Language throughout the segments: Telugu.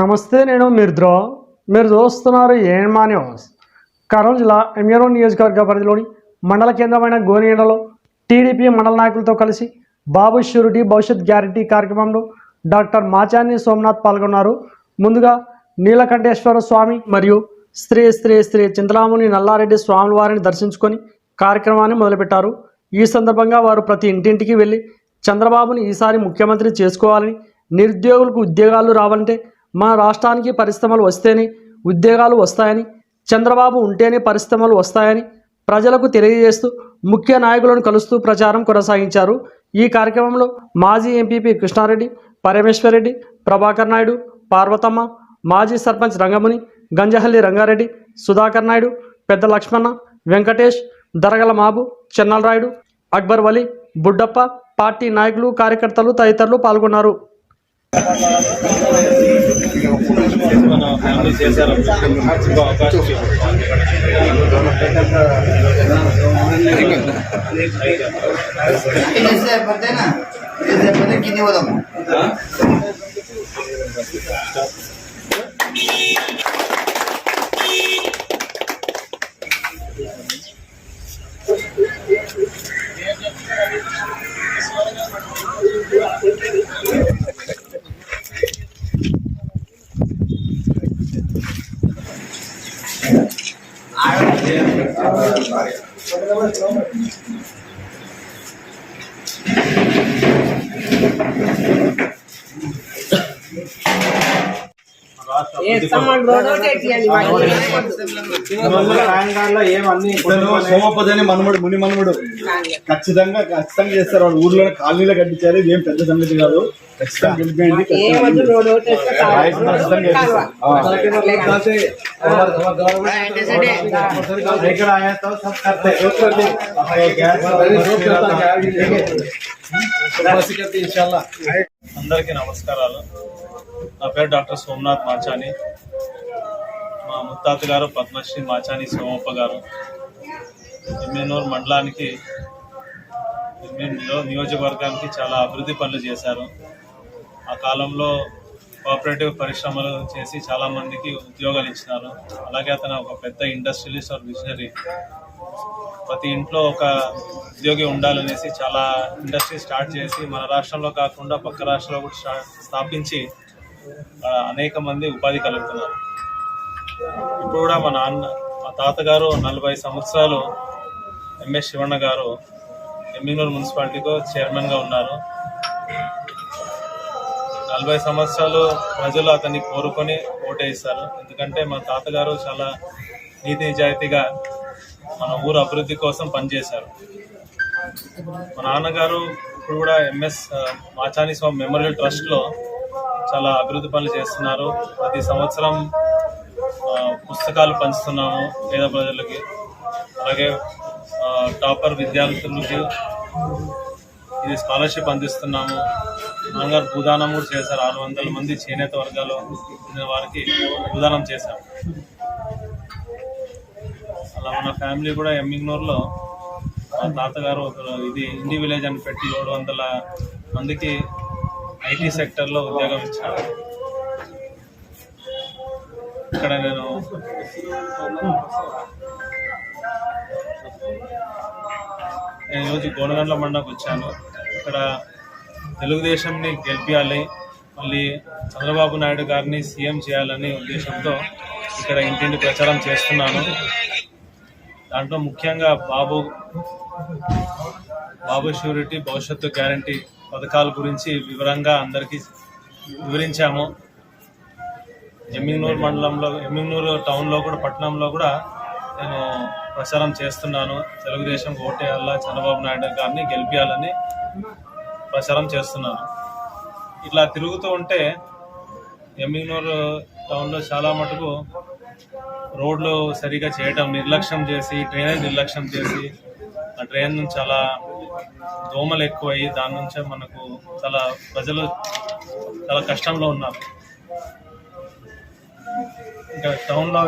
నమస్తే నేను మిర్ద్రో. మీరు చూస్తున్నారు ఏమా న్యూస్. కర్నూలు జిల్లా ఎమ్మెరో నియోజకవర్గ పరిధిలోని మండల కేంద్రమైన గోనియండలో టీడీపీ మండల నాయకులతో కలిసి బాబు షూరిటీ భవిష్యత్ గ్యారంటీ కార్యక్రమంలో డాక్టర్ మాచాని సోమనాథ్ పాల్గొన్నారు. ముందుగా నీలకంఠేశ్వర స్వామి మరియు శ్రీ శ్రీ శ్రీ చింతలాముని నల్లారెడ్డి స్వామి వారిని దర్శించుకొని కార్యక్రమాన్ని మొదలుపెట్టారు. ఈ సందర్భంగా వారు ప్రతి ఇంటింటికి వెళ్ళి చంద్రబాబుని ఈసారి ముఖ్యమంత్రి చేసుకోవాలని నిరుద్యోగులకు ఉద్యోగాలు రావాలంటే మన రాష్ట్రానికి పరిశ్రమలు వస్తేనే ఉద్యోగాలు వస్తాయని చంద్రబాబు ఉంటేనే పరిశ్రమలు వస్తాయని ప్రజలకు తెలియజేస్తూ ముఖ్య నాయకులను కలుస్తూ ప్రచారం కొనసాగించారు. ఈ కార్యక్రమంలో మాజీ ఎంపీపీ కృష్ణారెడ్డి పరమేశ్వరరెడ్డి ప్రభాకర్ నాయుడు పార్వతమ్మ మాజీ సర్పంచ్ రంగముని గంజహల్లి రంగారెడ్డి సుధాకర్ నాయుడు పెద్ద లక్ష్మణ వెంకటేష్ దరగల మాబు చెన్నలరాయుడు అక్బర్ వలి బుడ్డప్ప పార్టీ నాయకులు కార్యకర్తలు తదితరులు పాల్గొన్నారు. మన ఫ్యామిలీ సోమపదని మనముడు ముని మనముడు. ఖచ్చితంగా ఖచ్చితంగా చేస్తారు. వాళ్ళు ఊర్లో కాలనీలో కట్టించారు. ఇది ఏం పెద్ద సంగతి కాదు. ఖచ్చితంగా గెలిపేయండి. ఇక్కడ ఆయా అందరికీ నమస్కారాలు. నా పేరు డాక్టర్ సోమనాథ్ మాచాని. మా ముత్తాత గారు పద్మశ్రీ మాచాని సోమప్ప గారు. ఎమ్మెనూరు మండలానికి ఎమ్మెన్యూరు నియోజకవర్గానికి చాలా అభివృద్ధి పనులు చేశారు. ఆ కాలంలో కోఆపరేటివ్ పరిశ్రమలు చేసి చాలా మందికి ఉద్యోగాలు ఇచ్చినారు. అలాగే అతను ఒక పెద్ద ఇండస్ట్రియలిస్ట్ ఆర్ విజనరీ. ప్రతి ఇంట్లో ఒక ఉద్యోగి ఉండాలనేసి చాలా ఇండస్ట్రీ స్టార్ట్ చేసి మన రాష్ట్రంలో కాకుండా పక్క రాష్ట్రంలో కూడా స్టా- స్థాపించి అనేక మంది ఉపాధి కలుగుతున్నారు. ఇప్పుడు కూడా మా నాన్న మా తాతగారు నలభై సంవత్సరాలు ఎంఎస్ శివಣ್ణ గారు ఎమ్మినూరు మున్సిపాలిటీలో చైర్మన్గా ఉన్నారు. నలభై సంవత్సరాలు ప్రజలు అతన్ని కోరుకొని ఓటేస్తారు ఎందుకంటే మా తాతగారు చాలా నీతి నిజాయితీగా మన ఊరు అభివృద్ధి కోసం పనిచేశారు. మా నాన్నగారు ఇప్పుడు కూడా ఎంఎస్ మాచాని స్వామి మెమోరియల్ ట్రస్ట్లో చాలా అభివృద్ధి పనులు చేస్తున్నారు. ప్రతి సంవత్సరం పుస్తకాలు పంచుతున్నాము పేద ప్రజలకి. అలాగే టాపర్ విద్యార్థులకి ఇది స్కాలర్షిప్ అందిస్తున్నాము. నాన్నగారు భూదానం కూడా చేశారు. ఆరు వందల మంది చేనేత వర్గాలు వారికి భూదానం చేశాము. అలా మన ఫ్యామిలీ కూడా ఎమ్మింగ్నూర్లో మా తాతగారు ఒక ఇది ఇండి విలేజ్ అని పెట్టి ఏడు వందల మందికి ఐటీ సెక్టర్లో ఉద్యోగం ఇచ్చాను ఇక్కడ నేను నేను ఈరోజు గోనగండ్ల మండకు వచ్చాను. ఇక్కడ తెలుగుదేశంని గెలిపించాలి మళ్ళీ చంద్రబాబు నాయుడు గారిని సీఎం చేయాలనే ఉద్దేశంతో ఇక్కడ ఇంటింటి ప్రచారం చేస్తున్నాను. దాంట్లో ముఖ్యంగా బాబు బాబు షూరిటీ భవిష్యత్తు గ్యారంటీ పథకాల గురించి వివరంగా అందరికీ వివరించాము. ఎమ్మింగ్నూరు మండలంలో ఎమ్మింగ్నూరు టౌన్లో కూడా పట్టణంలో కూడా నేను ప్రచారం చేస్తున్నాను. తెలుగుదేశం ఓటేయాలా చంద్రబాబు నాయుడు గారిని గెలిపించాలని ప్రచారం చేస్తున్నాను. ఇట్లా తిరుగుతూ ఉంటే ఎమ్మింగ్నూరు టౌన్లో చాలా మటుకు రోడ్లు సరిగా చేయటం నిర్లక్ష్యం చేసి డ్రైనేజ్ నిర్లక్ష్యం చేసి ఆ డ్రైన్ చాలా దోమలు ఎక్కువయ్యి దాని నుంచే మనకు చాలా ప్రజలు చాలా కష్టంలో ఉన్నారు. ఇంకా టౌన్లో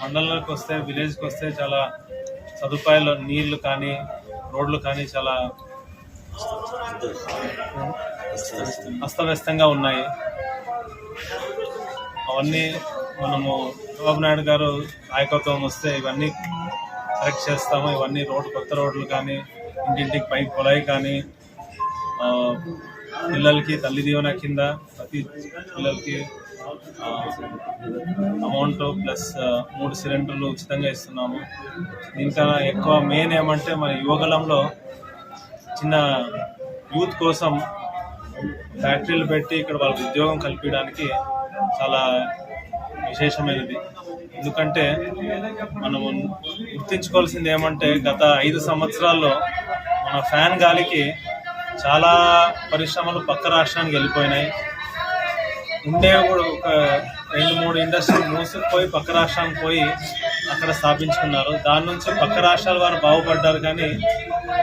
మండలంలోకి వస్తే విలేజ్కి వస్తే చాలా సదుపాయాలు నీళ్ళు కానీ రోడ్లు కానీ చాలా అస్తవ్యస్తంగా ఉన్నాయి. అవన్నీ మనము చంద్రబాబు నాయుడు గారు నాయకత్వం వస్తే ఇవన్నీ కరెక్ట్ చేస్తాము. ఇవన్నీ రోడ్డు కొత్త రోడ్లు కానీ ఇంటింటికి పై పొలాయి కానీ పిల్లలకి తల్లి దీవెన కింద ప్రతి పిల్లలకి అమౌంట్ ప్లస్ మూడు సిలిండర్లు ఉచితంగా ఇస్తున్నాము. దీనికన్నా ఎక్కువ మెయిన్ ఏమంటే మన యువగలంలో చిన్న యూత్ కోసం ఫ్యాక్టరీలు పెట్టి ఇక్కడ వాళ్ళకి ఉద్యోగం కల్పించడానికి చాలా విశేషమైనది. ఎందుకంటే మనము గుర్తించుకోవాల్సింది ఏమంటే గత ఐదు సంవత్సరాల్లో మన ఫ్యాన్ గాలికి చాలా పరిశ్రమలు పక్క రాష్ట్రానికి వెళ్ళిపోయినాయి. ఉండే కూడా ఒక రెండు మూడు ఇండస్ట్రీలు మూసుకుపోయి పక్క రాష్ట్రానికి పోయి అక్కడ స్థాపించుకున్నారు. దాని నుంచి పక్క రాష్ట్రాల వారు బాగుపడ్డారు కానీ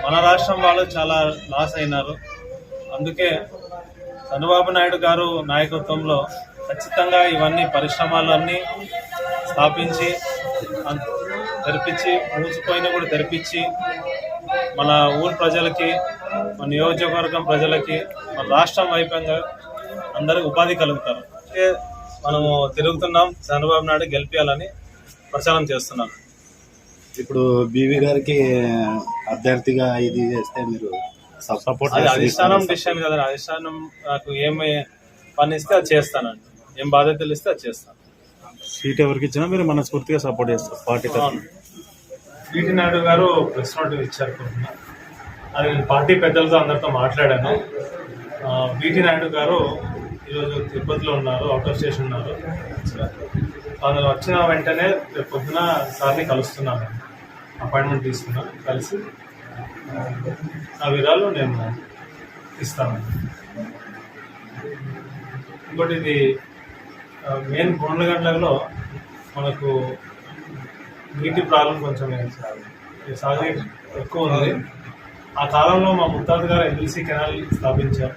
మన రాష్ట్రం వాళ్ళు చాలా లాస్ అయినారు. అందుకే చంద్రబాబు నాయుడు గారు నాయకత్వంలో ఖచ్చితంగా ఇవన్నీ పరిశ్రమలు అన్నీ స్థాపించి తెరిపించి మూసిపోయిన కూడా తెరిపించి మన ఊరు ప్రజలకి మన నియోజకవర్గం ప్రజలకి మన రాష్ట్రం వైపంగా అందరికి ఉపాధి కలుగుతారు. అంటే మనము తిరుగుతున్నాం చంద్రబాబు నాయుడు గెలిపించాలని ప్రచారం చేస్తున్నాం ఇప్పుడు బీవీ గారికి అభ్యర్థిగా ఇది చేస్తే మీరు సపోర్ట్ అది అధిష్టానం డిసిషన్ కదా అధిష్టానం నాకు ఏమి పని ఇస్తే అది చేస్తానండి. ఏం బాధ్యతలు ఇస్తే అది చేస్తాను. సీట్ ఎవరికి ఇచ్చినా మీరు మనస్ఫూర్తిగా సపోర్ట్ చేస్తారు పార్టీ తరఫున. వీటి నాయుడు గారు ప్రెస్ నోట్ ఇచ్చారు పొద్దున్న. అది పార్టీ పెద్దలతో అందరితో మాట్లాడాను. బీటీ వీటి నాయుడు గారు ఈరోజు తిరుపతిలో ఉన్నారు అవుట్ ఆఫ్ స్టేషన్ ఉన్నారు. తను వచ్చిన వెంటనే రేపు పొద్దున సార్ని కలుస్తున్నాను. అపాయింట్మెంట్ తీసుకున్నాను కలిసి. ఆ, ఆ వివరాలు నేను ఇస్తాను. ఇంకోటి ఇది మెయిన్ బోండ్లగండ్లలో మనకు నీటి ప్రాబ్లం కొంచెం ఈ ఎక్కువ ఉంది. ఆ కాలంలో మా ముత్తాత గారు ఎల్సీ కెనాల్ స్థాపించారు.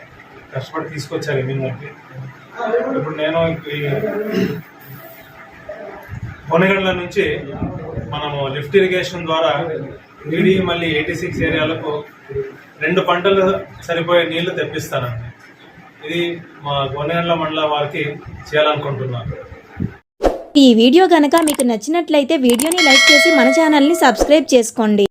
కష్టపడి తీసుకొచ్చారు ఎమ్మిందరికి ఇప్పుడు నేను ఈ కొనగండ్ల నుంచి మనము లిఫ్ట్ ఇరిగేషన్ ద్వారా నీడి మళ్ళీ ఎయిటీ సిక్స్ ఏరియాలకు రెండు పంటలు సరిపోయే నీళ్ళు తెప్పిస్తానండి. ఇది మా గోనేర్ల మండల వారికి చేయాలనుకుంటున్నాను. ఈ వీడియో కనుక మీకు నచ్చినట్లయితే వీడియోని లైక్ చేసి మన ఛానల్ని సబ్స్క్రైబ్ చేసుకోండి.